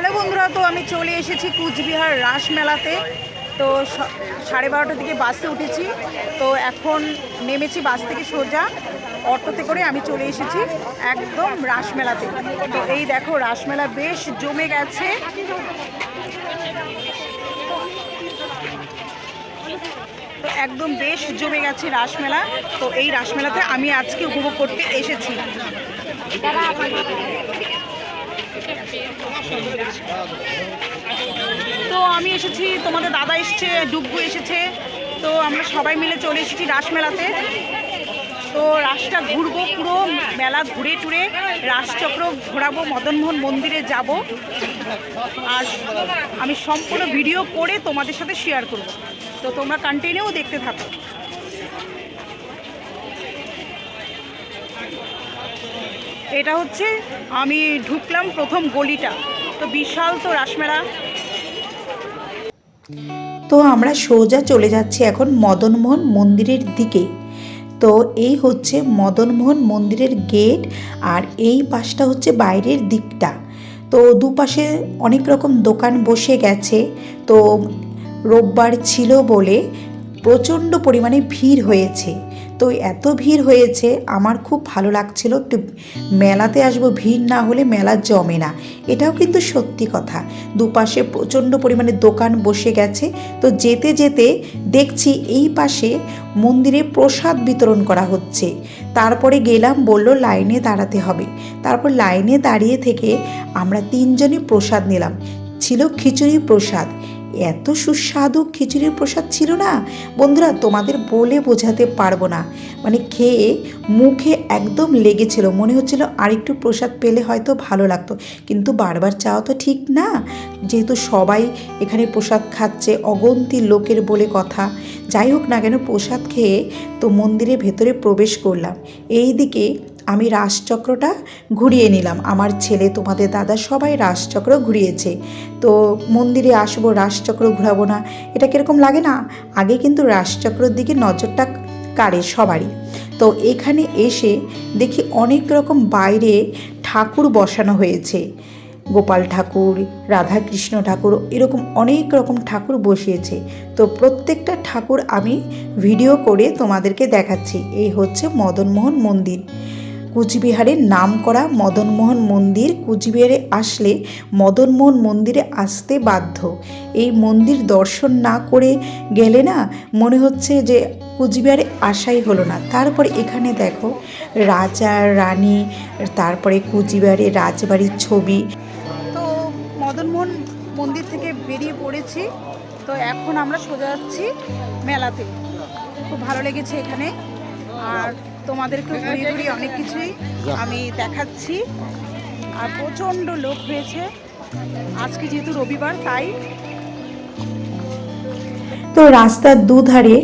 গেছি কুচবিহার রাস মেলাতে। তো স- সাড়ে বারোটার দিকে বাসে উঠেছি। তো এখন নেমেছি বাস থেকে সোজা, অটোতে করে আমি চলে এসেছি একদম রাসমেলাতে তো এই দেখো রাসমেলা বেশ জমে গেছে। তো একদম বেশ জমে গেছে রাসমেলা তো এই রাসমেলাতে আমি আজকে উপভোগ করতে এসেছি। তো আমি এসেছি, তোমাদের দাদা এসেছে, ডুব্বু এসেছে। তো আমরা সবাই মিলে চলে এসেছি রাসমেলাতে। তো রাসটা ঘুরবো পুরো, মেলা ঘুরে টুরে। রাসচক্র ঘোরাবো, মদনমোহন মন্দিরে যাব। আর আমি সম্পূর্ণ ভিডিও করে তোমাদের সাথে শেয়ার করব। তো তোমরা কন্টিনিউ দেখতে থাকো। এটা হচ্ছে আমি ঢুকলাম প্রথম গলিটা। তো বিশাল তো রাসমেলা। তো আমরা সোজা চলে যাচ্ছি এখন মদনমোহন মন্দিরের দিকে। তো এই হচ্ছে মদনমোহন মন্দিরের গেট আর এই পাশটা হচ্ছে বাইরের দিকটা। তো দুপাশে অনেক রকম দোকান বসে গেছে। তো রোববার ছিল বলে প্রচণ্ড পরিমাণে ভিড় হয়েছে। তো এত ভিড় হয়েছে, আমার খুব ভালো লাগছিল। একটু মেলাতে আসব, ভিড় না হলে মেলা জমে না। এটাও কিন্তু সত্যি কথা। দুপাশে প্রচণ্ড পরিমাণে দোকান বসে গেছে। তো যেতে যেতে দেখছি এই পাশে মন্দিরে প্রসাদ বিতরণ করা হচ্ছে। তারপরে গেলাম, বলল লাইনে দাঁড়াতে হবে। তারপর লাইনে দাঁড়িয়ে থেকে আমরা তিনজনই প্রসাদ নিলাম। ছিল খিচুড়ি প্রসাদ। এত সুস্বাদু খিচুড়ির প্রসাদ ছিল না? বন্ধুরা, তোমাদের বলে বোঝাতে পারব না। মানে খেয়ে মুখে একদম লেগেছিল। মনে হচ্ছিল আরেকটু প্রসাদ পেলে হয়তো ভালো লাগতো। কিন্তু বারবার চাওয়া তো ঠিক না। যেহেতু সবাই এখানে প্রসাদ খাচ্ছে, অগন্তি লোকের বলে কথা। যাই হোক না কেন, প্রসাদ খেয়ে তো মন্দিরের ভেতরে প্রবেশ করলাম। এই দিকে আমি রাসচক্রটা ঘুরিয়ে নিলাম। আমার ছেলে, তোমাদের দাদা সবাই রাসচক্র ঘুরিয়েছে। তো মন্দিরে আসব রাসচক্র ঘুরাবো না, এটা কীরকম লাগে না? আগে কিন্তু রাসচক্রর দিকে নজরটা কাড়ে সবারই। তো এখানে এসে দেখি অনেক রকম বাইরে ঠাকুর বসানো হয়েছে। গোপাল ঠাকুর রাধা কৃষ্ণ ঠাকুর, এরকম অনেক রকম ঠাকুর বসিয়েছে। তো প্রত্যেকটা ঠাকুর আমি ভিডিও করে তোমাদেরকে দেখাচ্ছি। এই হচ্ছে মদনমোহন মন্দির। কুচবিহারের নাম করা মদনমোহন মন্দির কুচবিহারে আসলে মদনমোহন মন্দিরে আসতে বাধ্য। এই মন্দির দর্শন না করে গেলে না মনে হচ্ছে যে কুচবিহারে আসাই হলো না। তারপরে এখানে দেখো রাজা, রানী, তারপরে কুচবিহারে রাজবাড়ির ছবি। তো মদনমোহন মন্দির থেকে বেরিয়ে পড়েছি। তো এখন আমরা সোজা যাচ্ছি মেলাতে। খুব ভালো লেগেছে এখানে। আর তোমাদেরকে ঘুরিয়ে ঘুরিয়ে অনেক কিছুই আমি দেখাচ্ছি। আর প্রচণ্ড লোক হয়েছে। আজকে যেহেতু রবিবার, তাই তো রাস্তার দুধারে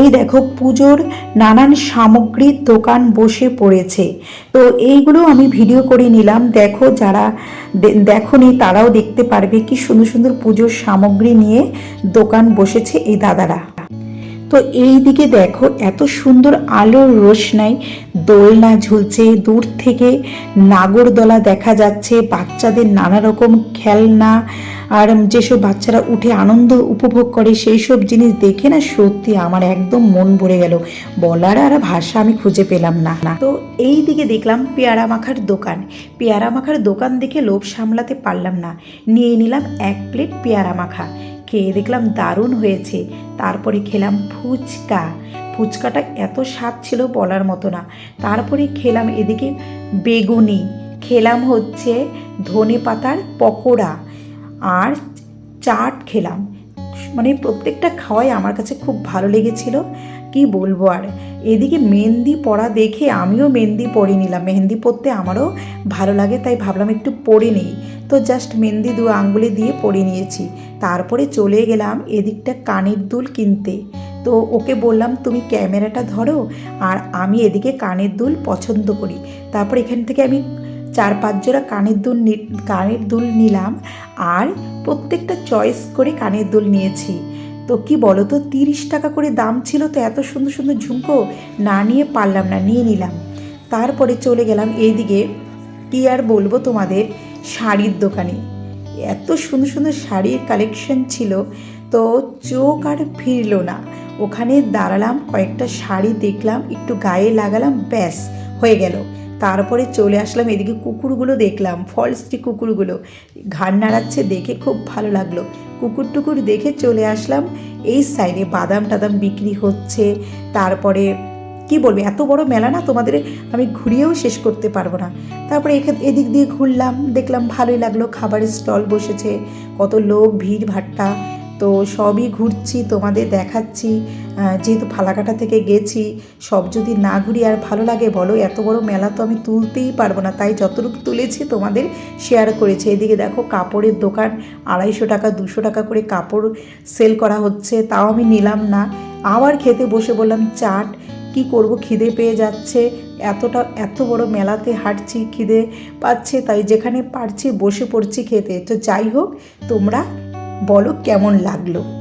এই দেখো পুজোর নানান সামগ্রীর দোকান বসে পড়েছে। তো এইগুলো আমি ভিডিও করে নিলাম। দেখো যারা দেখনি তারাও দেখতে পারবে কি সুন্দর সুন্দর পুজোর সামগ্রী নিয়ে দোকান বসেছে এই দাদারা। তো এই দিকে দেখো, এত সুন্দর আলোর রোশনাই দোলনা ঝুলছে। দূর থেকে নাগরদোলা দেখা যাচ্ছে, বাচ্চাদের নানা রকম খেলনা, আর যেসব বাচ্চারা উঠে আনন্দ উপভোগ করে সেই সব জিনিস দেখে না সত্যি আমার একদম মন ভরে গেল। বলার আর ভাষা আমি খুঁজে পেলাম না। না তো এই দিকে দেখলাম পেয়ারা মাখার দোকান। পেয়ারা মাখার দোকান দেখে লোভ সামলাতে পারলাম না। নিয়ে নিলাম এক প্লেট পেয়ারা মাখা। খেয়ে দেখলাম দারুণ হয়েছে। তারপরে খেলাম ফুচকা। ফুচকাটা এত স্বাদ ছিল বলার মতো না। তারপরে খেলাম এদিকে বেগুনি। খেলাম হচ্ছে ধনে পাতার পকোড়া। আর চাট খেলাম। মানে প্রত্যেকটা খাওয়াই আমার কাছে খুব ভালো লেগেছিল। কি বলব আর? এদিকে মেহেন্দি পরা দেখে আমিও মেহেন্দি পরে নিলাম। মেহেন্দি পরতে আমারও ভালো লাগে, তাই ভাবলাম একটু পরে নিই। তো জাস্ট মেহেন্দি দু আঙ্গুলে দিয়ে পরে নিয়েছি। তারপরে চলে গেলাম এদিকটা কানের দুল কিনতে। তো ওকে বললাম, তুমি ক্যামেরাটা ধরো, আর আমি এদিকে কানের দুল পছন্দ করি। তারপর এখান থেকে আমি চার পাঁচ জোড়া কানের দুল কানের দুল নিলাম আর প্রত্যেকটা চয়েস করে কানের দুল নিয়েছি। তো কি বলো তো তিরিশ টাকা করে দাম ছিল তো এত সুন্দর সুন্দর ঝুমকো না নিয়ে পারলাম না, নিয়ে নিলাম। তারপরে চলে গেলাম এইদিকে, কি আর বলব তোমাদের, শাড়ির দোকানে। এত সুন্দর সুন্দর শাড়ির কালেকশন ছিল তো চোখ আর ফিরল না। ওখানে দাঁড়ালাম, কয়েকটা শাড়ি দেখলাম, একটু গায়ে লাগালাম, ব্যাস, হয়ে গেল। তারপরে চলে আসলাম, এদিকে কুকুরগুলো দেখলাম ফলসটি কুকুরগুলো। ঘাড় নাড়াচ্ছে দেখে খুব ভালো লাগল। কুকুর টুকুর দেখে চলে আসলাম, এই সাইডে বাদাম টাদাম বিক্রি হচ্ছে। তারপরে, কি বলব, এত বড় মেলা না, তোমাদের আমি ঘুরিয়েও শেষ করতে পারব না। তারপরে এখান, এদিক দিয়ে ঘুরলাম, দেখলাম ভালোই লাগল, খাবারের স্টল বসেছে, কত লোক, ভিড়, ভাট্টা। তো সবই ঘুরছি, তোমাদের দেখাচ্ছি যেহেতু ফালাকাটা থেকে গেছি, সব যদি না ঘুরি আর ভালো লাগে, বলো, এত বড় মেলা তো আমি তুলতেই পারব না, তাই যতটুকু তুলেছি তোমাদের শেয়ার করেছি। এদিকে দেখো কাপড়ের দোকান, আড়াইশো টাকা, দুশো টাকা করে কাপড় সেল করা হচ্ছে, তাও আমি নিলাম না। আবার খেতে বসে বললাম, চাট, কি করব? খিদে পেয়ে যাচ্ছে, এতটা, এত বড় মেলাতে হাঁটছি, খিদে পাচ্ছে, তাই যেখানে পারছি বসে পড়ছি খেতে। তো যাই হোক, তোমরা বলো কেমন লাগল।